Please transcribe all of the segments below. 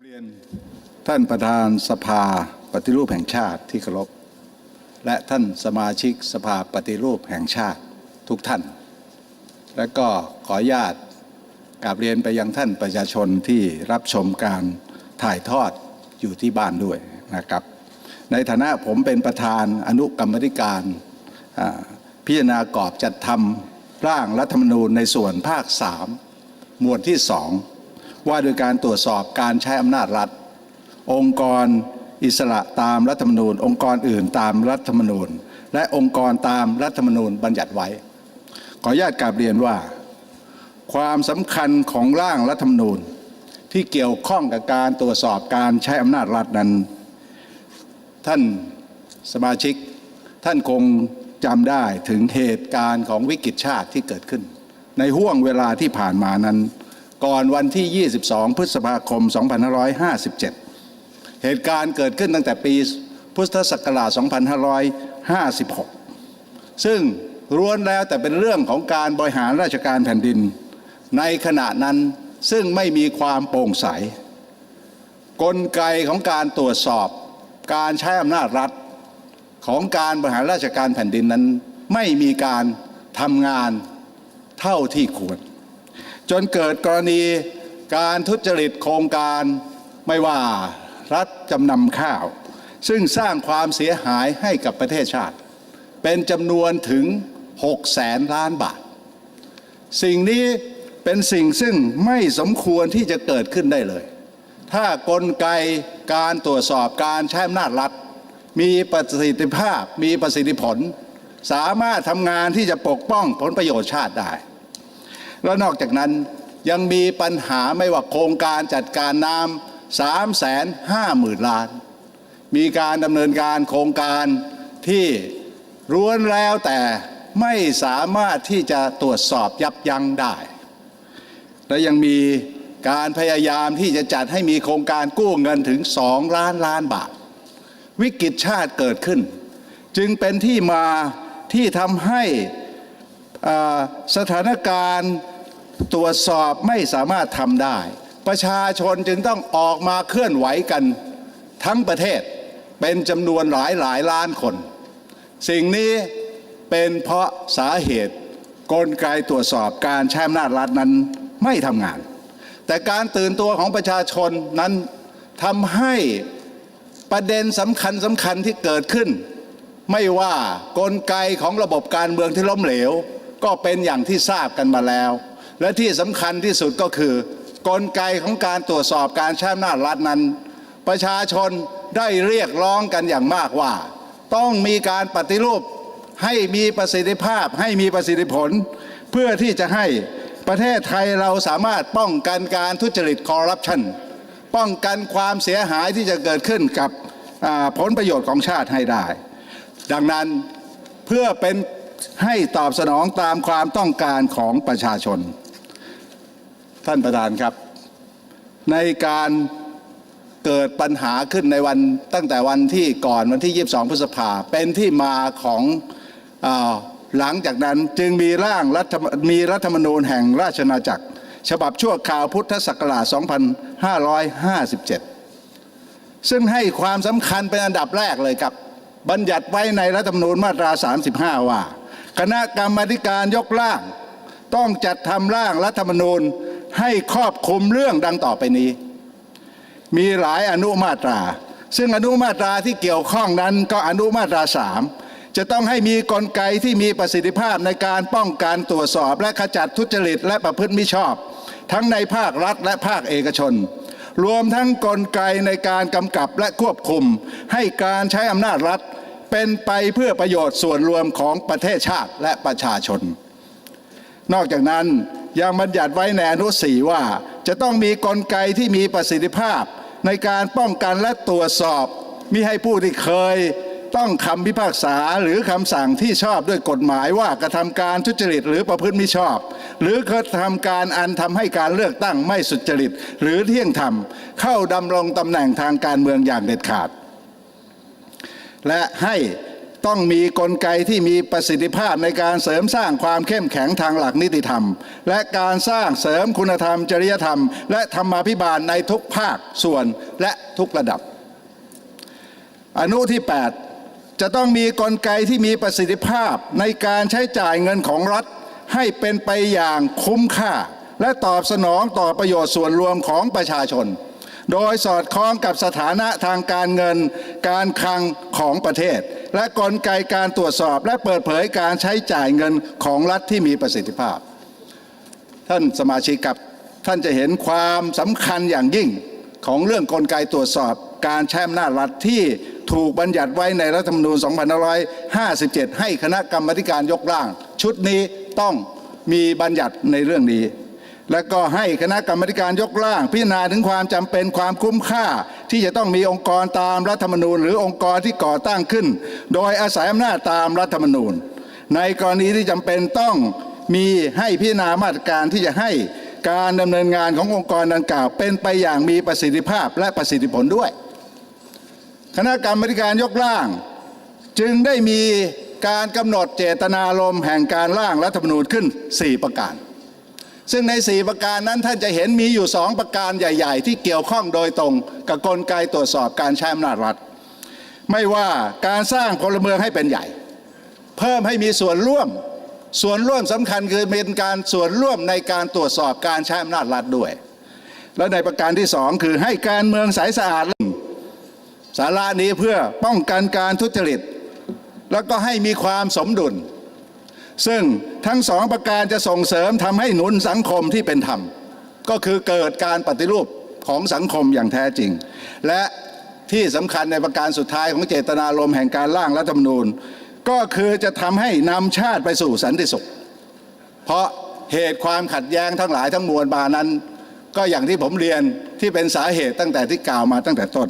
บเรียนท่านประธานสภาปฏิรูปแห่งชาติที่เคารพและท่านสมาชิกสภาปฏิรูปแห่งชาติทุกท่าน และก็ขออนุญาตกราบเรียนไปยังท่านประชาชนที่รับชมการถ่ายทอดอยู่ที่บ้านด้วยนะครับ ในฐานะผมเป็นประธานอนุกรรมธิการพิจารณากรอบจัดทำร่างรัฐธรรมนูญในส่วนภาค 3 หมวดที่สอง ว่าโดยการตรวจสอบการใช้อำนาจรัฐ องค์กรอิสระตามรัฐธรรมนูญ องค์กรอื่นตามรัฐธรรมนูญ และองค์กรตามรัฐธรรมนูญบัญญัติไว้ ขออนุญาตกราบเรียนว่า ความสำคัญของร่างรัฐธรรมนูญ ที่เกี่ยวข้องกับการตรวจสอบการใช้อำนาจรัฐนั้น ท่านสมาชิก ท่านคงจำได้ถึงเหตุการณ์ของวิกฤตชาติที่เกิดขึ้น ในห่วงเวลาที่ผ่านมานั้น ก่อนวันที่ 22 พฤษภาคม 2557 เหตุการณ์เกิดขึ้นตั้งแต่ปีพุทธศักราช 2556 ซึ่งล้วนแล้วแต่เป็นเรื่องของการบริหารราชการแผ่นดิน ในขณะนั้นซึ่งไม่มีความโปร่งใส กลไกของการตรวจสอบ การใช้อำนาจรัฐของการบริหารราชการแผ่นดินนั้น ไม่มีการทำงานเท่าที่ควร จนเกิดกรณีการทุจริตโครงการไม่ว่ารัฐจำนำข้าว ซึ่งสร้างความเสียหายให้กับประเทศชาติ เป็นจำนวนถึง 6 แสนล้านบาท สิ่งนี้เป็นสิ่งซึ่งไม่สมควรที่จะเกิดขึ้นได้เลย ถ้ากลไกการตรวจสอบการใช้อำนาจรัฐ มีประสิทธิภาพมีประสิทธิผล สามารถทำงานที่จะปกป้องผลประโยชน์ชาติได้ แล้วนอกจากนั้นยังมีปัญหาไม่ว่าโครงการจัดการน้ำสามแสนห้าหมื่นล้าน มีการดำเนินการโครงการที่ร้วนแล้วแต่ไม่สามารถที่จะตรวจสอบยับยั้งได้ และยังมีการพยายามที่จะจัดให้มีโครงการกู้เงินถึง2ล้านล้านบาท วิกฤตชาติเกิดขึ้น จึงเป็นที่มาที่ทำให้สถานการณ์ ตรวจสอบไม่สามารถทำได้ ประชาชนจึงต้องออกมาเคลื่อนไหวกันทั้งประเทศเป็นจำนวนหลายหลายล้านคน สิ่งนี้เป็นเพราะสาเหตุกลไกตรวจสอบการใช้อำนาจรัฐนั้นไม่ทำงาน แต่การตื่นตัวของประชาชนนั้นทำให้ประเด็นสำคัญสำคัญที่เกิดขึ้น ไม่ว่ากลไกของระบบการเมืองที่ล้มเหลว ก็เป็นอย่างที่ทราบกันมาแล้ว และที่สำคัญที่สุดก็คือกลไกของการตรวจสอบการใช้อำนาจรัฐนั้น ประชาชนได้เรียกร้องกันอย่างมากว่า ต้องมีการปฏิรูปให้มีประสิทธิภาพให้มีประสิทธิผล เพื่อที่จะให้ประเทศไทยเราสามารถป้องกันการทุจริตคอร์รัปชันป้องกันความเสียหายที่จะเกิดขึ้นกับผลประโยชน์ของชาติให้ได้ ดังนั้นเพื่อเป็นให้ตอบสนองตามความต้องการของประชาชน ท่านประธานครับ ในการเกิดปัญหาขึ้นในวันตั้งแต่วันที่ก่อนวันที่ 22 พฤษภาเป็นที่มาของอหลังจากนั้นจึงมีร่างรัฐมีรัฐธรรมนูญแห่งราชอาจักร ฉบับชั่วคราวพุทธศักราช 2557 ซึ่งให้ความสำคัญเป็นอันดับแรกเลยครับ บัญญัติไว้ในรัฐธรรมนูญมาตรา 35 ว่า คณะกรรมาธิการยกร่าง ต้องจัดทำร่างรัฐธรรมนูญ ให้ครอบคลุมเรื่องดังต่อไปนี้ มีหลายอนุมาตรา ซึ่งอนุมาตราที่เกี่ยวข้องนั้นก็อนุมาตราสามจะต้องให้มีกลไกที่มีประสิทธิภาพในการป้องกันตรวจสอบ และขจัดทุจริตและประพฤติมิชอบ ทั้งในภาครัฐและภาคเอกชน รวมทั้งกลไกในการกำกับและควบคุม ให้การใช้อำนาจรัฐ เป็นไปเพื่อประโยชน์ส่วนรวมของประเทศชาติและประชาชน นอกจากนั้น ยังบัญญัติไว้ในอนุสีว่า จะต้องมีกลไกที่มีประสิทธิภาพ ในการป้องกันและตรวจสอบ มิให้ผู้ที่เคย ต้องคำพิพากษาหรือคำสั่งที่ชอบด้วยกฎหมายว่ากระทำการทุจริตหรือประพฤติมิชอบ หรือกระทำการอันทำให้การเลือกตั้งไม่สุจริต หรือเที่ยงธรรมเข้าดำรงตำแหน่งทางการเมืองอย่างเด็ดขาด และให้ ต้องมีกลไกที่มีประสิทธิภาพในการเสริมสร้างความเข้มแข็งทางหลักนิติธรรม และการสร้างเสริมคุณธรรม จริยธรรม และธรรมาภิบาลในทุกภาคส่วนและทุกระดับ อนุที่ 8 จะต้องมีกลไกที่มีประสิทธิภาพในการใช้จ่ายเงินของรัฐ ให้เป็นไปอย่างคุ้มค่า และตอบสนองต่อประโยชน์ส่วนรวมของประชาชน โดยสอดคล้องกับสถานะทางการเงิน การคลังของประเทศ และกลไกการตรวจสอบและเปิดเผยการใช้จ่ายเงินของรัฐที่มีประสิทธิภาพ ท่านสมาชิกครับท่านจะเห็นความสำคัญอย่างยิ่งของเรื่องกลไกตรวจสอบการใช้อำนาจรัฐที่ถูกบัญญัติไว้ในรัฐธรรมนูญ 2557 ให้คณะกรรมการยกร่าง ชุดนี้ต้องมีบัญญัติในเรื่องนี้ และก็ให้คณะกรรมการยกร่าง พิจารณาถึงความจำเป็นความคุ้มค่า ที่จะต้องมีองค์กรตามรัฐธรรมนูญ หรือองค์กรที่ก่อตั้งขึ้น โดยอาศัยอำนาจตามรัฐธรรมนูญ ในกรณีที่จำเป็นต้องมีให้พิจารณามาตรการที่จะให้การดำเนินงานขององค์กรดังกล่าว เป็นไปอย่างมีประสิทธิภาพและประสิทธิผลด้วย คณะกรรมาธิการยกร่าง จึงได้มีการกำหนดเจตนารมณ์แห่งการร่างรัฐธรรมนูญขึ้น 4 ประการ ซึ่งใน 4 ประการนั้นท่านจะเห็นมีอยู่ 2 ประการใหญ่ ๆ ที่เกี่ยวข้องโดยตรงกับกลไกตรวจสอบการใช้อำนาจรัฐ ไม่ว่าการสร้างพลเมืองให้เป็นใหญ่ เพิ่มให้มีส่วนร่วม ส่วนร่วมสำคัญคือเป็นการส่วนร่วมในการตรวจสอบการใช้อำนาจรัฐด้วย และในประการที่สองคือให้การเมืองใสสะอาดสาระนี้เพื่อป้องกันการทุจริต แล้วก็ให้มีความสมดุล ซึ่งทั้งสองประการจะส่งเสริมทำให้หนุนสังคมที่เป็นธรรม ก็คือเกิดการปฏิรูปของสังคมอย่างแท้จริง และที่สำคัญในประการสุดท้ายของเจตนารมณ์แห่งการร่างรัฐธรรมนูญ ก็คือจะทำให้นำชาติไปสู่สันติสุข เพราะเหตุความขัดแย้งทั้งหลายทั้งมวลมานั้น ก็อย่างที่ผมเรียนที่เป็นสาเหตุตั้งแต่ที่กล่าวมาตั้งแต่ต้น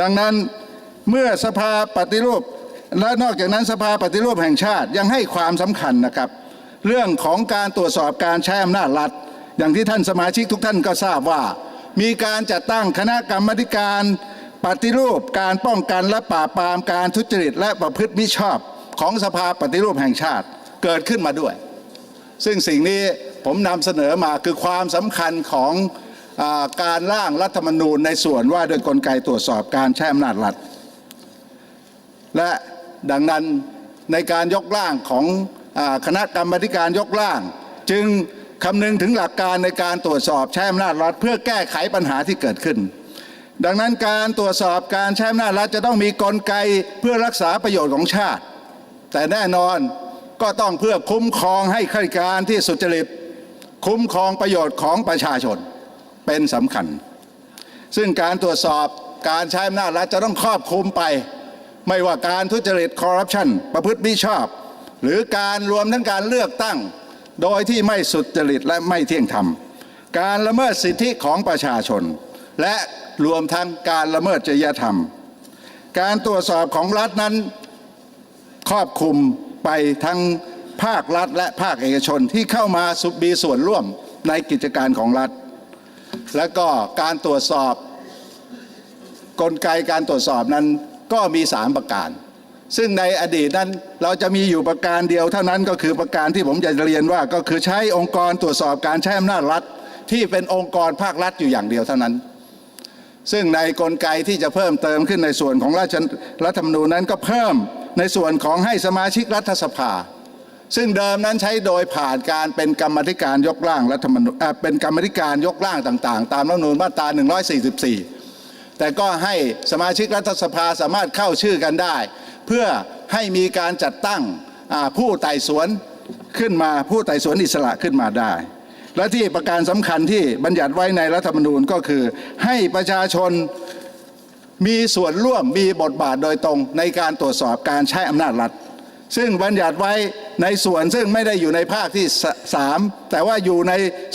ดังนั้นเมื่อสภาปฏิรูป และนอกจากนั้นสภาปฏิรูปแห่งชาติยังให้ความสำคัญนะครับ เรื่องของการตรวจสอบการใช้อำนาจรัฐ อย่างที่ท่านสมาชิกทุกท่านก็ทราบว่า มีการจัดตั้งคณะกรรมการปฏิรูปการป้องกันและปราบปรามการทุจริตและประพฤติมิชอบของสภาปฏิรูปแห่งชาติเกิดขึ้นมาด้วย ซึ่งสิ่งนี้ผมนำเสนอมาคือความสำคัญของอการร่างรัฐธรรมนูญในส่วนว่าโดยกลไกตรวจสอบการใช้อำนาจรัฐและ ดังนั้นในการยกร่างของคณะกรรมการยกร่าง จึงคำนึงถึงหลักการในการตรวจสอบใช้อำนาจรัฐเพื่อแก้ไขปัญหาที่เกิดขึ้น ดังนั้นการตรวจสอบการใช้อำนาจรัฐจะต้องมีกลไกเพื่อรักษาประโยชน์ของชาติ แต่แน่นอนก็ต้องเพื่อคุ้มครองให้ข้าราชการที่สุจริตคุ้มครองประโยชน์ของประชาชนเป็นสำคัญ ซึ่งการตรวจสอบการใช้อำนาจรัฐจะต้องครอบคลุมไป ไม่ว่าการทุจริตคอร์รัปชันประพฤติมิชอบ หรือการรวมทั้งการเลือกตั้ง โดยที่ไม่สุจริตและไม่เที่ยงธรรม การละเมิดสิทธิของประชาชน และรวมทั้งการละเมิดจริยธรรม การตรวจสอบของรัฐนั้นครอบคลุมไปทั้งภาครัฐและภาคเอกชนที่เข้ามาสุมีส่วนร่วมในกิจการของรัฐ และก็การตรวจสอบกลไกการตรวจสอบนั้น ก็มี 3 ประการ ซึ่งในอดีตนั้นเราจะมีอยู่ประการเดียวเท่านั้นก็คือประการที่ผมจะเรียนว่าก็คือใช้องค์กรตรวจสอบการใช้อำนาจรัฐ ที่เป็นองค์กรภาครัฐอยู่อย่างเดียวเท่านั้น ซึ่งในกลไกที่จะเพิ่มเติมขึ้นในส่วนของราชรัฐธรรมนูญนั้นก็เพิ่มในส่วนของให้สมาชิกรัฐสภา ซึ่งเดิมนั้นใช้โดยผ่านการเป็นกรรมธิการยกร่างรัฐธรรมนูญเป็นกรรมธิการยกร่างต่าง ๆ ตามรัฐธรรมนูญมาตรา 144 แต่ก็ให้สมาชิกรัฐสภาสามารถเข้าชื่อกันได้ เพื่อให้มีการจัดตั้งผู้ไต่สวนขึ้นมาผู้ไต่สวนอิสระขึ้นมาได้ และที่ประการสำคัญที่บัญญัติไว้ในรัฐธรรมนูญก็คือ ให้ประชาชนมีส่วนร่วมมีบทบาทโดยตรงในการตรวจสอบการใช้อำนาจรัฐ ซึ่งบัญญัติไว้ในส่วนซึ่งไม่ได้อยู่ในภาคที่สามแต่ว่าอยู่ใน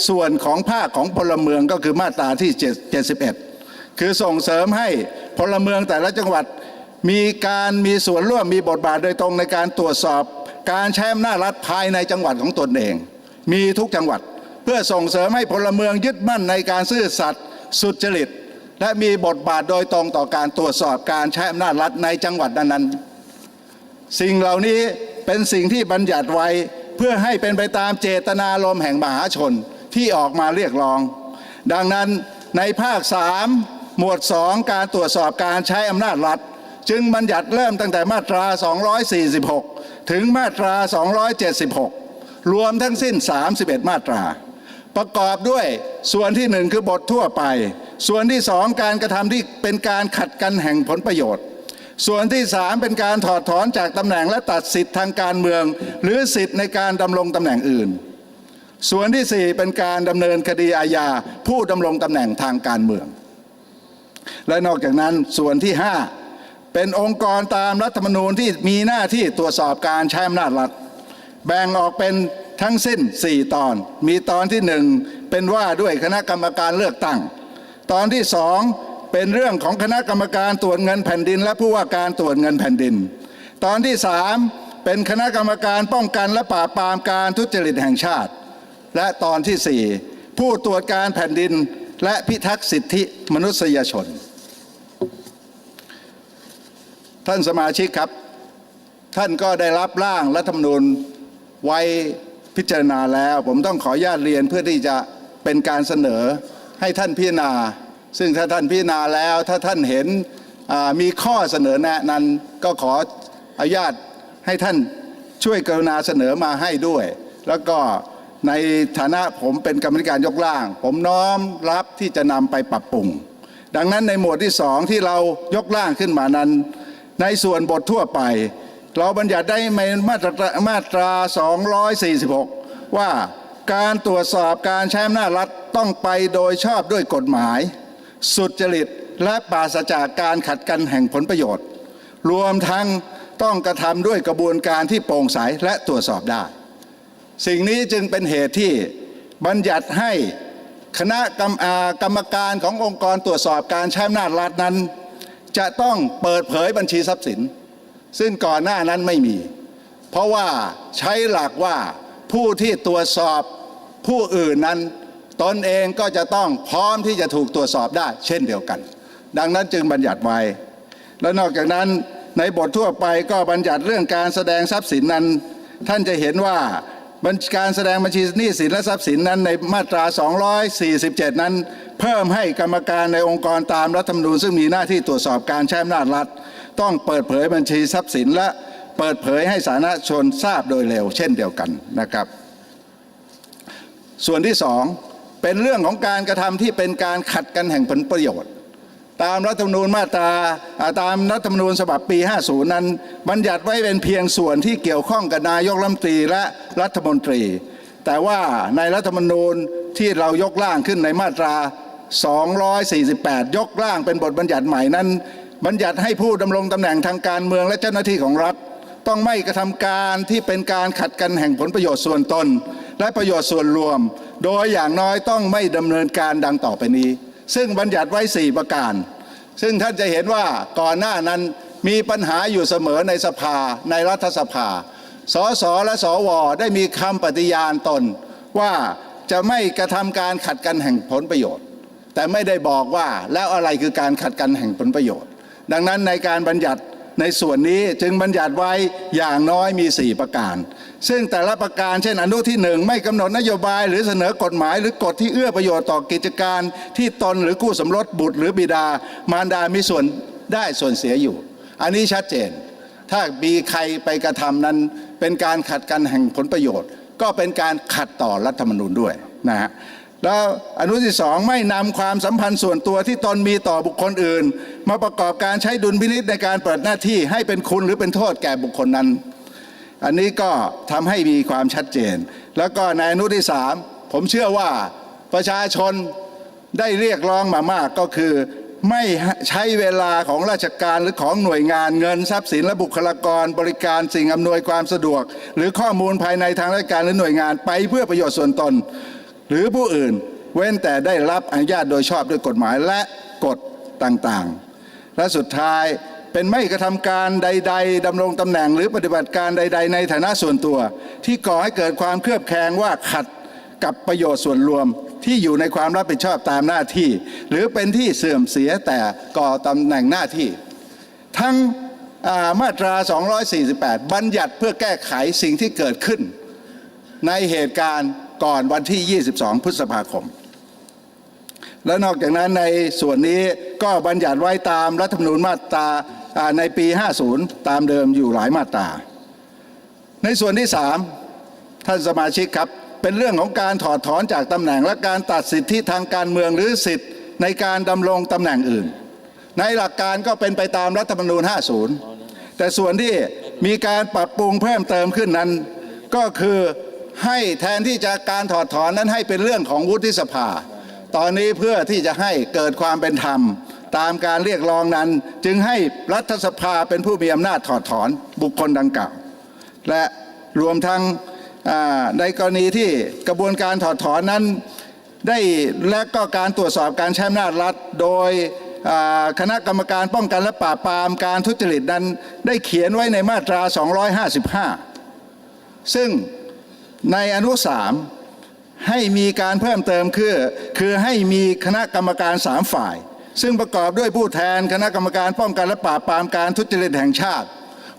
ส่วนของภาคของพลเมืองก็คือมาตราที่ 71 คือส่งเสริมให้พลเมืองแต่ละจังหวัด มีการมีส่วนร่วมมีบทบาทโดยตรงในการตรวจสอบ การใช้อำนาจรัฐภายในจังหวัดของตนเอง มีทุกจังหวัด เพื่อส่งเสริมให้พลเมืองยึดมั่นในการซื่อสัตย์สุจริต และมีบทบาทโดยตรงต่อการตรวจสอบการใช้อำนาจรัฐในจังหวัดนั้นๆ สิ่งเหล่านี้เป็นสิ่งที่บัญญัติไว้เพื่อให้เป็นไปตามเจตนารมณ์แห่งมหาชนที่ออกมาเรียกร้อง ดังนั้นในภาค3 หมวด 2 การตรวจสอบการใช้อำนาจรัฐ จึงบัญญัติเริ่มตั้งแต่มาตรา 246 ถึงมาตรา 276 รวมทั้งสิ้น 31 มาตรา ประกอบด้วยส่วนที่หนึ่งคือบททั่วไป ส่วนที่สองการกระทำที่เป็นการขัดกันแห่งผลประโยชน์ส่วนที่สามเป็นการถอดถอนจากตำแหน่งและตัดสิทธิ์ทางการเมือง หรือสิทธิ์ในการดำรงตำแหน่งอื่น ส่วนที่สี่เป็นการดำเนินคดีอาญาผู้ดำรงตำแหน่งทางการเมือง และนอกจากนั้นส่วนที่ห้าเป็นองค์กรตามรัฐธรรมนูญที่มีหน้าที่ตรวจสอบการใช้อำนาจรัฐ แบ่งออกเป็นทั้งสิ้น 4 ตอน มีตอนที่หนึ่งเป็นว่าด้วยคณะกรรมการเลือกตั้ง ตอนที่สองเป็นเรื่องของคณะกรรมการตรวจเงินแผ่นดิน และผู้ว่าการตรวจเงินแผ่นดิน ตอนที่สามเป็นคณะกรรมการป้องกันและปราบปรามการทุจริตแห่งชาติ และตอนที่สี่ผู้ตรวจการแผ่นดินและพิทักษ์สิทธิมนุษยชน ท่านสมาชิกครับ ท่านก็ได้รับร่างรัฐธรรมนูญไว้พิจารณาแล้ว ผมต้องขออนุญาตเรียนเพื่อที่จะเป็นการเสนอให้ท่านพิจารณา ซึ่งถ้าท่านพิจารณาแล้ว ถ้าท่านเห็นมีข้อเสนอแนะนั้นก็ขออนุญาตให้ท่านช่วยกรุณาเสนอมาให้ด้วย แล้วก็ในฐานะผมเป็นกรรมการยกร่าง ผมน้อมรับที่จะนำไปปรับปรุง ดังนั้นในหมวดที่สองที่เรายกร่างขึ้นมานั้น ในส่วนบททั่วไป เราบัญญัติได้ในมาตรามาตรา 246 ว่าการตรวจสอบการใช้อำนาจรัฐต้องไปโดยชอบด้วยกฎหมาย สุจริตและปราศจากการขัดกันแห่งผลประโยชน์ รวมทั้งต้องกระทำด้วยกระบวนการที่โปร่งใสและตรวจสอบได้ สิ่งนี้จึงเป็นเหตุที่บัญญัติให้คณะกรรมกรรมการขององค์กรตรวจสอบการใช้อำนาจรัฐนั้น จะต้องเปิดเผยบัญชีทรัพย์สิน ซึ่งก่อนหน้านั้นไม่มี เพราะว่าใช้หลักว่าผู้ที่ตรวจสอบผู้อื่นนั้น ตนเองก็จะต้องพร้อมที่จะถูกตรวจสอบได้ เช่นเดียวกัน ดังนั้นจึงบัญญัติไว้ และนอกจากนั้นในบททั่วไปก็บัญญัติเรื่องการแสดงทรัพย์สินนั้น ท่านจะเห็นว่า การแสดงบัญชีหนี้สินและทรัพย์สินนั้นในมาตรา 247 นั้น เพิ่มให้กรรมการในองค์กรตามรัฐธรรมนูญซึ่งมีหน้าที่ตรวจสอบการใช้อำนาจรัฐ ต้องเปิดเผยบัญชีทรัพย์สินและเปิดเผยให้สาธารณชนทราบโดยเร็ว เช่นเดียวกันนะครับ ส่วนที่สองเป็นเรื่องของการกระทำที่เป็นการขัดกันแห่งผลประโยชน์ ตามรัฐธรรมนูญมาตราตามรัฐธรรมนูญฉบับปี 50 นั้น บัญญัติไว้เป็นเพียงส่วนที่เกี่ยวข้องกับนายกรัฐมนตรีและรัฐมนตรี แต่ว่าในรัฐธรรมนูญที่เรายกร่างขึ้นในมาตรา 248 ยกร่างเป็นบทบัญญัติใหม่นั้น บัญญัติให้ผู้ดำรงตำแหน่งทางการเมืองและเจ้าหน้าที่ของรัฐ ต้องไม่กระทำการที่เป็นการขัดกันแห่งผลประโยชน์ส่วนตน และประโยชน์ส่วนรวม โดยอย่างน้อยต้องไม่ดำเนินการดังต่อไปนี้ ซึ่งบัญญัติไว้ 4 ประการ ซึ่งท่านจะเห็นว่าก่อนหน้านั้นมีปัญหาอยู่เสมอในสภาในรัฐสภา สสและสวได้มีคำปฏิญาณตนว่าจะไม่กระทำการขัดกันแห่งผลประโยชน์ แต่ไม่ได้บอกว่าแล้วอะไรคือการขัดกันแห่งผลประโยชน์ ดังนั้นในการบัญญัติในส่วนนี้จึงบัญญัติไว้อย่างน้อยมี 4 ประการ ซึ่งแต่ละประการเช่น อนุที่หนึ่งไม่กำหนดนโยบาย หรือเสนอกฎหมาย หรือกฎที่เอื้อประโยชน์ต่อกิจการที่ตนหรือคู่สมรสบุตร หรือบิดามารดามีส่วนได้ส่วนเสียอยู่ อันนี้ชัดเจน ถ้ามีใครไปกระทำนั้น เป็นการขัดกันแห่งผลประโยชน์ ก็เป็นการขัดต่อรัฐธรรมนูญด้วยนะฮะแล้วอนุที่สองไม่นำความสัมพันธ์ส่วนตัวที่ตนมีต่อบุคคลอื่น มาประกอบการใช้ดุลพินิษในการเปิดหน้าที่ให้เป็นคุณหรือเป็นโทษแก่บุคคลนั้น อันนี้ก็ทำให้มีความชัดเจน แล้วก็ในอนุที่สามผมเชื่อว่าประชาชนได้เรียกร้องมามากก็คือ ไม่ใช้เวลาของราชการหรือของหน่วยงานเงินทรัพย์สินและบุคลากรบริการสิ่งอำนวยความสะดวก หรือข้อมูลภายในทางราชการหรือหน่วยงานไปเพื่อประโยชน์ส่วนตน หรือผู้อื่นเว้นแต่ได้รับอนุญาตโดยชอบด้วยกฎหมายและกฎต่างๆ และสุดท้าย เป็นไม่กระทำการใด ๆดำรงตำแหน่งหรือปฏิบัติการใด ๆ ในฐานะส่วนตัว ที่ก่อให้เกิดความเคลือบแคลงว่าขัดกับประโยชน์ส่วนรวมที่อยู่ในความรับผิดชอบตามหน้าที่ หรือเป็นที่เสื่อมเสียแต่ก่อตำแหน่งหน้าที่ ทั้งามาตรา 248 บัญญัติเพื่อแก้ไขสิ่งที่เกิดขึ้น ในเหตุการณ์ก่อนวันที่ 22 พฤษภาคม และนอกจากนั้นในส่วนนี้ก็บัญญัติไว้ตามรัฐธรรมนูญมาตรา ในปี 50 ตามเดิมอยู่หลายมาตรา ในส่วนที่ 3 ท่านสมาชิกครับ เป็นเรื่องของการถอดถอนจากตำแหน่งและการตัดสิทธิทางการเมืองหรือสิทธิในการดำรงตำแหน่งอื่น ในหลักการก็เป็นไปตามรัฐธรรมนูญ 50 แต่ส่วนที่มีการปรับปรุงเพิ่มเติมขึ้นนั้น ก็คือให้แทนที่จะการถอดถอนนั้นให้เป็นเรื่องของวุฒิสภา ตอนนี้เพื่อที่จะให้เกิดความเป็นธรรม ตามการเรียกร้องนั้น จึงให้รัฐสภาเป็นผู้มีอำนาจถอดถอนบุคคลดังกล่าว และรวมทั้งในกรณีที่กระบวนการถอดถอนนั้นได้และก็การตรวจสอบการใช้อำนาจรัฐ โดยคณะกรรมการป้องกันและปราบปรามการทุจริตนั้น ได้เขียนไว้ในมาตรา 255 ซึ่งในอนุสามให้มีการเพิ่มเติมคือ คือให้มีคณะกรรมการสามฝ่าย ซึ่งประกอบด้วยผู้แทนคณะกรรมการป้องกันและปราบปรามการทุจริตแห่งชาติ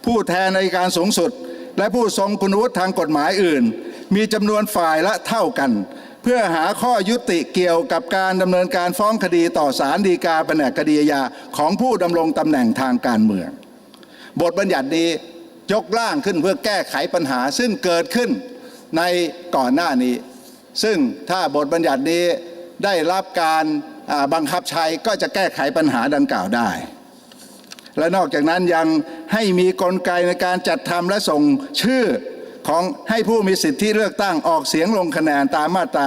ผู้แทนในการสูงสุด และผู้ทรงคุณวุฒิทางกฎหมายอื่น มีจำนวนฝ่ายละเท่ากัน เพื่อหาข้อยุติเกี่ยวกับการดำเนินการฟ้องคดีต่อศาลฎีกาแผนกคดีอาของผู้ดำรงตำแหน่งทางการเมือง บทบัญญัตินี้ยกร่างขึ้นเพื่อแก้ไขปัญหาซึ่งเกิดขึ้นในก่อนหน้านี้ ซึ่งถ้าบทบัญญัตินี้ได้รับการ บังคับใช้ก็จะแก้ไขปัญหาดังกล่าวได้ และนอกจากนั้นยังให้มีกลไกในการจัดทำและส่งชื่อของให้ผู้มีสิทธิเลือกตั้งออกเสียงลงคะแนนตามมาตรา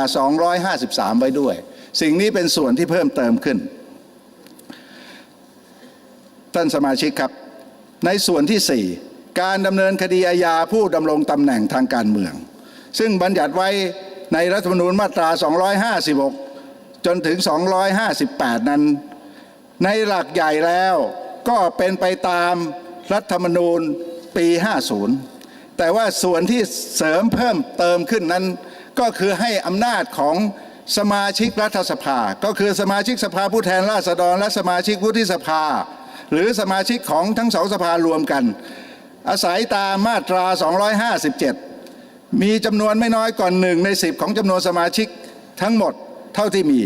253 ไว้ด้วย สิ่งนี้เป็นส่วนที่เพิ่มเติมขึ้น ท่านสมาชิกครับ ในส่วนที่ 4 การดำเนินคดีอาญาผู้ดำรงตำแหน่งทางการเมือง ซึ่งบัญญัติไว้ในรัฐธรรมนูญมาตรา 256 จนถึง 258 นั้น ในหลักใหญ่แล้วก็เป็นไปตามรัฐธรรมนูญปี 50 แต่ว่าส่วนที่เสริมเพิ่มเติมขึ้นนั้น ก็คือให้อำนาจของสมาชิกรัฐสภา ก็คือสมาชิกสภาผู้แทนราษฎร และสมาชิกวุฒิสภา หรือสมาชิกของทั้งสองสภารวมกัน อาศัยตามมาตรา 257 มีจำนวนไม่น้อยกว่าหนึ่งในสิบของจำนวนสมาชิกทั้งหมด เท่าที่มี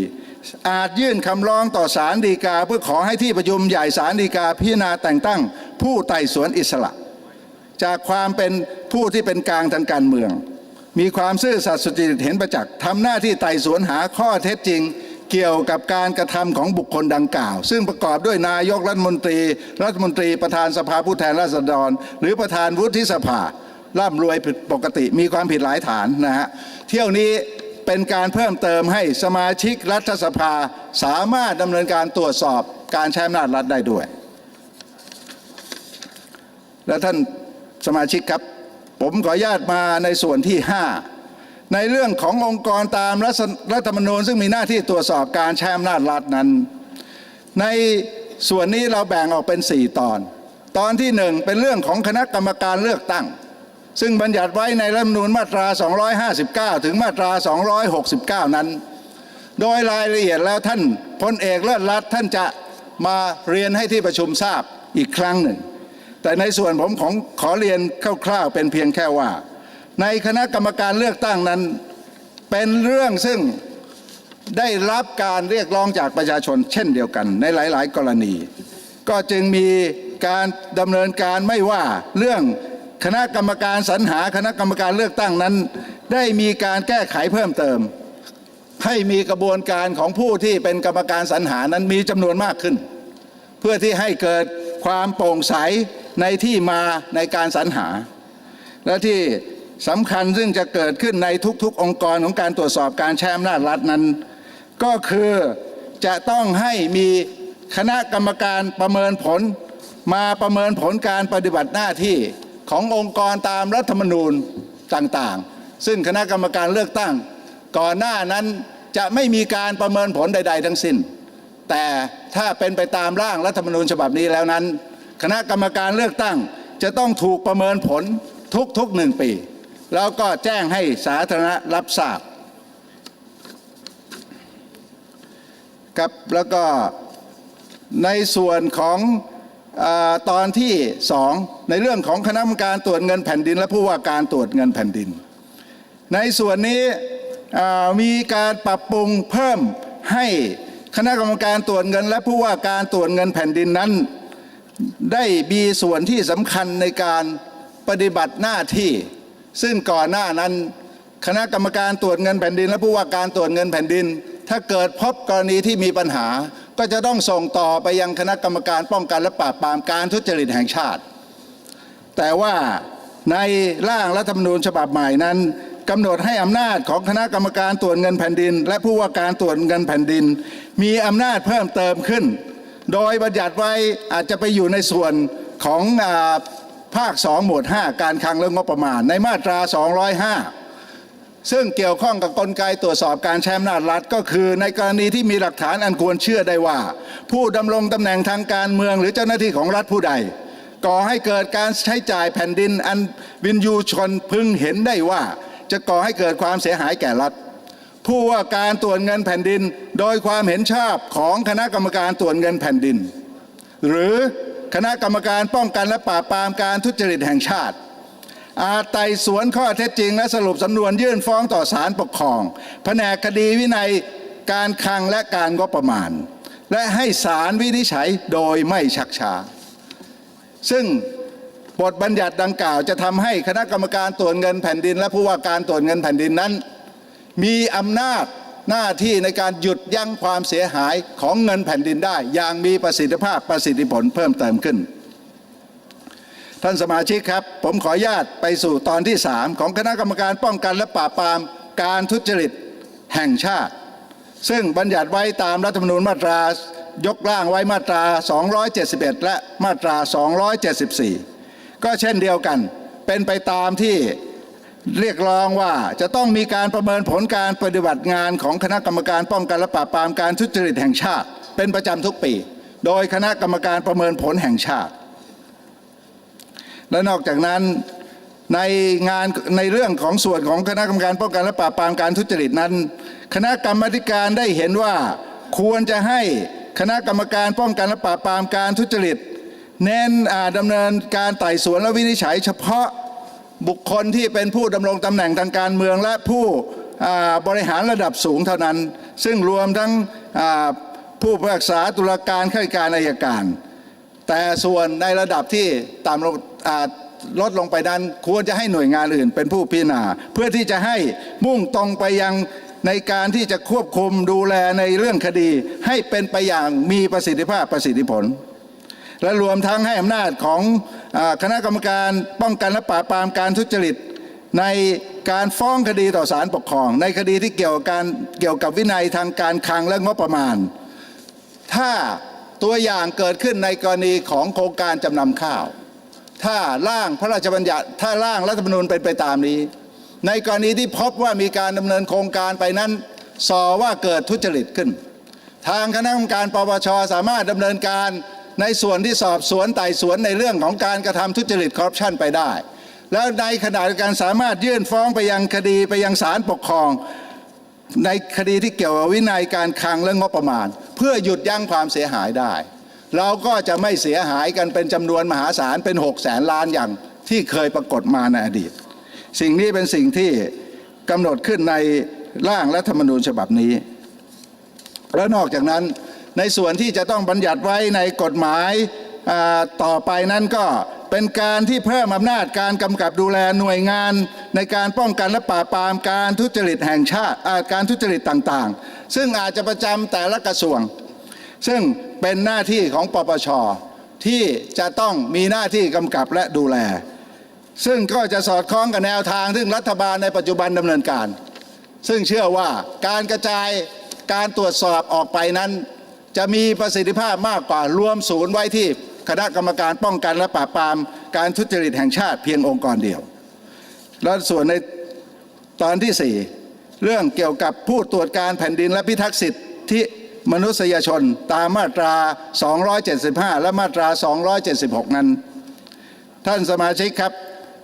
อาจยื่นคำร้องต่อศาลฎีกา เพื่อขอให้ที่ประชุมใหญ่ศาลฎีกาพิจารณาแต่งตั้ง ผู้ไต่สวนอิสระ จากความเป็นผู้ที่เป็นกลางทางการเมือง มีความซื่อสัตย์สุจริตเห็นประจักษ์ทำหน้าที่ไต่สวนหาข้อเท็จจริงเกี่ยวกับการกระทำของบุคคลดังกล่าว ซึ่งประกอบด้วยนายกรัฐมนตรี รัฐมนตรีประธานสภาผู้แทนราษฎร หรือประธานวุฒิสภาร่ำรวยผิดปกติมีความผิดหลายฐานนะฮะเที่ยวนี้ เป็นการเพิ่มเติมให้สมาชิกรัฐสภาสามารถดำเนินการตรวจสอบการใช้อำนาจรัฐได้ด้วย และท่านสมาชิกครับ ผมขออนุญาตมาในส่วนที่ 5 ในเรื่องขององค์กรตามรัฐธรรมนูญซึ่งมีหน้าที่ตรวจสอบการใช้อำนาจรัฐนั้น ในส่วนนี้เราแบ่งออกเป็น 4 ตอน ตอนที่หนึ่งเป็นเรื่องของคณะกรรมการเลือกตั้ง ซึ่งบัญญัติไว้ในรัฐธรรมนูญมาตรา 259 ถึงมาตรา 269 นั้น โดยรายละเอียดแล้วท่านพลเอกเลิศรัตน์ท่านจะมาเรียนให้ที่ประชุมทราบอีกครั้งหนึ่ง แต่ในส่วนผมของขอเรียนคร่าวๆเป็นเพียงแค่ว่า ในคณะกรรมการเลือกตั้งนั้น เป็นเรื่องซึ่งได้รับการเรียกร้องจากประชาชนเช่นเดียวกันในหลาย ๆ กรณี ก็จึงมีการดำเนินการไม่ว่าเรื่อง คณะกรรมการสรรหาคณะกรรมการเลือกตั้งนั้น ได้มีการแก้ไขเพิ่มเติม ให้มีกระบวนการของผู้ที่เป็นกรรมการสรรหานั้นมีจำนวนมากขึ้น เพื่อที่ให้เกิดความโปร่งใสในที่มาในการสรรหา และที่สำคัญซึ่งจะเกิดขึ้นในทุกๆ องค์กรของการตรวจสอบการใช้อำนาจรัฐนั้น ก็คือจะต้องให้มีคณะกรรมการประเมินผล มาประเมินผลการปฏิบัติหน้าที่ ขององค์กรตามรัฐธรรมนูญต่างๆ ซึ่งคณะกรรมการเลือกตั้ง ก่อนหน้านั้นจะไม่มีการประเมินผลใด ๆ ทั้งสิ้น แต่ถ้าเป็นไปตามร่างรัฐธรรมนูญฉบับนี้แล้วนั้น คณะกรรมการเลือกตั้งจะต้องถูกประเมินผลทุกๆหนึ่งปี แล้วก็แจ้งให้สาธารณรับทราบครับแล้วก็ในส่วนของ ตอนที่สองในเรื่องของคณะกรรมการตรวจเงินแผ่นดิน และผู้ว่าการตรวจเงินแผ่นดิน ในส่วนนี้มีการปรับปรุงเพิ่มให้คณะกรรมการตรวจเงิน และผู้ว่าการตรวจเงินแผ่นดินนั้น ได้มีส่วนที่สำคัญในการปฏิบัติหน้าที่ ซึ่งก่อนหน้านั้น คณะกรรมการตรวจเงินแผ่นดิน และผู้ว่าการตรวจเงินแผ่นดิน ถ้าเกิดพบกรณีที่มีปัญหา ก็จะต้องส่งต่อไปยังคณะกรรมการป้องกันและปราบปรามการทุจริตแห่งชาติ แต่ว่าในร่างรัฐธรรมนูญฉบับใหม่นั้นกำหนดให้อำนาจของคณะกรรมการตรวจเงินแผ่นดิน และผู้ว่าการตรวจเงินแผ่นดิน มีอำนาจเพิ่มเติมขึ้น โดยบัญญัติไว้อาจจะไปอยู่ในส่วนของอาภาค 2 หมวด 5 การคลังและงบประมาณในมาตรา 205 ซึ่งเกี่ยวข้องกับกลไกตรวจสอบการใช้อำนาจรัฐก็คือ ในกรณีที่มีหลักฐานอันควรเชื่อได้ว่า ผู้ดำรงตำแหน่งทางการเมืองหรือเจ้าหน้าที่ของรัฐผู้ใด ก่อให้เกิดการใช้จ่ายแผ่นดินอันวินยูชนพึงเห็นได้ว่า จะก่อให้เกิดความเสียหายแก่รัฐ ผู้ว่าการตรวจเงินแผ่นดิน โดยความเห็นชอบของคณะกรรมการตรวจเงินแผ่นดิน หรือคณะกรรมการป้องกันและปราบปรามการทุจริตแห่งชาติ อาจไต่สวนข้อเท็จจริง และสรุปสำนวนยื่นฟ้องต่อศาลปกครองแผนกคดีวินัยการคลังและการงบประมาณ และให้ศาลวินิจฉัยโดยไม่ชักช้า ซึ่งบทบัญญัติดังกล่าวจะทำให้คณะกรรมการตรวจเงินแผ่นดิน และผู้ว่าการตรวจเงินแผ่นดินนั้น มีอำนาจหน้าที่ในการหยุดยั้งความเสียหายของเงินแผ่นดินได้ อย่างมีประสิทธิภาพประสิทธิผลเพิ่มเติมขึ้น ท่านสมาชิกครับ ผมขออนุญาตไปสู่ตอนที่ 3 ของคณะกรรมการป้องกันและปราบปรามการทุจริตแห่งชาติ ซึ่งบัญญัติไว้ตามรัฐธรรมนูญมาตรายกร่างไว้มาตรา 271 และมาตรา 274 ก็เช่นเดียวกัน เป็นไปตามที่เรียกร้องว่าจะต้องมีการประเมินผลการปฏิบัติงานของคณะกรรมการป้องกันและปราบปรามการทุจริตแห่งชาติ เป็นประจำทุกปี โดยคณะกรรมการประเมินผลแห่งชาติ และนอกจากนั้นในงานในเรื่องของส่วนของคณะกรรมการป้องกันและปราบปรามการทุจริตนั้น คณะกรรมาธิการได้เห็นว่าควรจะให้คณะกรรมการป้องกันและปราบปรามการทุจริต เน้นอ่าดำเนินการไต่สวนและวินิจฉัย เฉพาะบุคคลที่เป็นผู้ดำรงตำแหน่งทางการเมืองและผู้บริหารระดับสูงเท่านั้น ซึ่งรวมทั้งผู้พิพากษาตุลาการข้าราชการอายการ แต่ส่วนในระดับที่ต่ำลง ลดลงไปนั้นควรจะให้หน่วยงานอื่นเป็นผู้พิจารณาเพื่อที่จะให้มุ่งตรงไปยังในการที่จะควบคุมดูแลในเรื่องคดี ให้เป็นไปอย่างมีประสิทธิภาพประสิทธิผล และรวมทั้งให้อำนาจของคณะกรรมการป้องกันและปราบปรามการทุจริต ในการฟ้องคดีต่อศาลปกครอง ในคดีที่เกี่ยวกับการเกี่ยวกับวินัยทางการคลังและงบประมาณ ถ้าตัวอย่างเกิดขึ้นในกรณีของโครงการจำนำข้าว ถ้าร่างพระราชบัญญัติ ถ้าร่างรัฐธรรมนูญเป็นไปตามนี้ ในกรณีที่พบว่ามีการดำเนินโครงการไปนั้นสอว่าเกิดทุจริตขึ้น ทางคณะกรรมการปปชสามารถดำเนินการในส่วนที่สอบสวนไต่สวนในเรื่องของการกระทำทุจริตคอร์รัปชันไปได้ แล้วในขณะเดียวกันสามารถยื่นฟ้องไปยังคดีไปยังศาลปกครอง ในคดีที่เกี่ยวกับวินัยการคลังและงบประมาณ เพื่อหยุดยั้งความเสียหายได้ เราก็จะไม่เสียหายกันเป็นจำนวนมหาศาลเป็น 6 แสนล้านอย่างที่เคยปรากฏมาในอดีต สิ่งนี้เป็นสิ่งที่กำหนดขึ้นในร่างรัฐธรรมนูญฉบับนี้ และนอกจากนั้นในส่วนที่จะต้องบัญญัติไว้ในกฎหมายต่อไปนั้นก็เป็นการที่เพิ่มอำนาจการกำกับดูแลหน่วยงาน ในการป้องกันและปราบปรามการทุจริตแห่งชาติาการทุจริตต่างๆ ซึ่งอาจจะประจำแต่ละกระทรวง ซึ่งเป็นหน้าที่ของปปชที่จะต้องมีหน้าที่กำกับและดูแล ซึ่งก็จะสอดคล้องกับแนวทางซึ่งรัฐบาลในปัจจุบันดำเนินการ ซึ่งเชื่อว่าการกระจายการตรวจสอบออกไปนั้น จะมีประสิทธิภาพมากกว่ารวมศูนย์ไว้ที่คณะกรรมการป้องกันและปราบปรามการทุจริตแห่งชาติเพียงองค์กรเดียว และส่วนในตอนที่ 4 เรื่องเกี่ยวกับผู้ตรวจการแผ่นดินและพิทักษ์สิทธิ มนุษยชนตามมาตรา 275 และมาตรา 276 นั้น ท่านสมาชิกครับ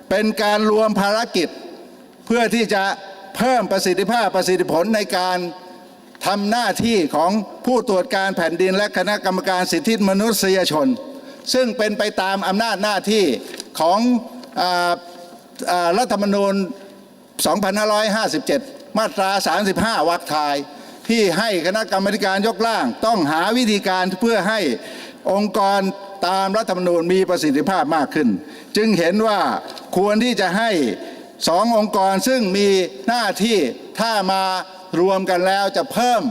เป็นการรวมภารกิจ เพื่อที่จะเพิ่มประสิทธิภาพประสิทธิผลในการทำหน้าที่ของผู้ตรวจการแผ่นดินและคณะกรรมการสิทธิมนุษยชน ซึ่งเป็นไปตามอำนาจหน้าที่ของออรัฐธรรมนูญ 2557 มาตรา 35 วรรคทาย ที่ให้คณะกรรมการยกร่าง ต้องหาวิธีการเพื่อให้องค์กรตามรัฐธรรมนูญมีประสิทธิภาพมากขึ้น จึงเห็นว่าควรที่จะให้สององค์กรซึ่งมีหน้าที่ถ้ามารวมกันแล้วจะเพิ่ม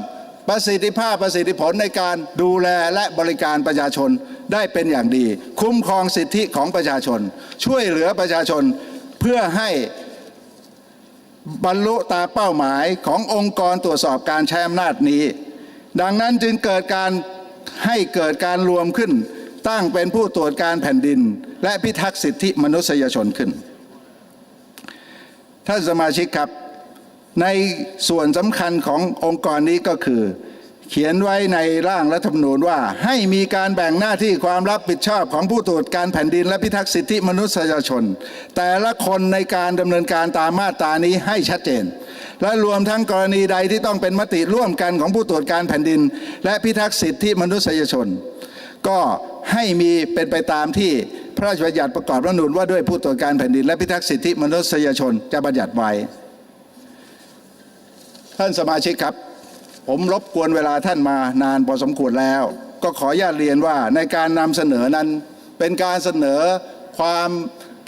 ประสิทธิภาพประสิทธิผลในการดูแลและบริการประชาชนได้เป็นอย่างดี คุ้มครองสิทธิของประชาชน ช่วยเหลือประชาชนเพื่อให้ บรรลุตาเป้าหมายขององค์กรตรวจสอบการใช้อำนาจนี้ ดังนั้นจึงเกิดการให้เกิดการรวมขึ้น ตั้งเป็นผู้ตรวจการแผ่นดิน และพิทักษ์สิทธิมนุษยชนขึ้น ท่านสมาชิกครับ ในส่วนสำคัญขององค์กรนี้ก็คือ เขียนไว้ในร่างรัฐธรรมนูญว่า ให้มีการแบ่งหน้าที่ความรับผิดชอบของผู้ตรวจการแผ่นดินและพิทักษ์สิทธิมนุษยชน แต่ละคนในการดำเนินการตามมาตรานี้ให้ชัดเจน และรวมทั้งกรณีใดที่ต้องเป็นมติร่วมกันของผู้ตรวจการแผ่นดิน และพิทักษ์สิทธิมนุษยชน ก็ให้มีเป็นไปตามที่พระราชบัญญัติประกอบรัฐธรรมนูญว่าด้วยผู้ตรวจการแผ่นดินและพิทักษ์สิทธิมนุษยชนจะบัญญัติไว้ ท่านสมาชิกครับ ผมรบกวนเวลาท่านมานานพอสมควรแล้ว ก็ขออนุญาตเรียนว่าในการนำเสนอนั้น เป็นการเสนอความ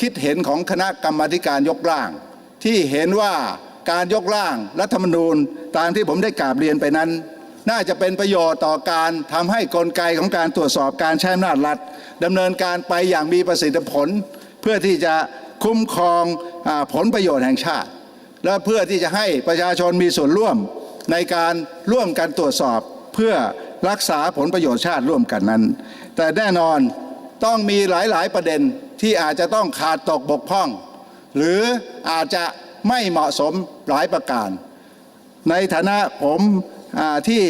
คิดเห็นของคณะกรรมการยกร่าง ที่เห็นว่าการยกร่างรัฐธรรมนูญตามที่ผมได้กราบเรียนไปนั้น น่าจะเป็นประโยชน์ต่อการทำให้กลไกของการตรวจสอบการใช้อำนาจรัฐดำเนินการไปอย่างมีประสิทธิผล เพื่อที่จะคุ้มครองอผลประโยชน์แห่งชาติ และเพื่อที่จะให้ประชาชนมีส่วนร่วม ในการร่วมกันตรวจสอบเพื่อรักษาผลประโยชน์ชาติร่วมกันนั้น แต่แน่นอนต้องมีหลายๆประเด็นที่อาจจะต้องขาดตกบกพร่อง หรืออาจจะไม่เหมาะสมหลายประการ ในฐานะผมที่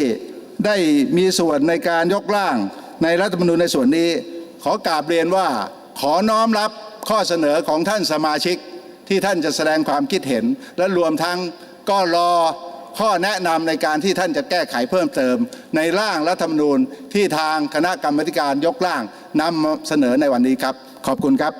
ได้มีส่วนในการยกร่างในรัฐธรรมนูญในส่วนนี้ ขอกราบเรียนว่าขอน้อมรับข้อเสนอของท่านสมาชิกที่ท่านจะแสดงความคิดเห็นและรวมทั้งก็รอ ข้อแนะนำในการที่ท่านจะแก้ไขเพิ่มเติม ในร่างรัฐธรรมนูญที่ทางคณะกรรมการยกร่างนำมาเสนอในวันนี้ครับ ขอบคุณครับ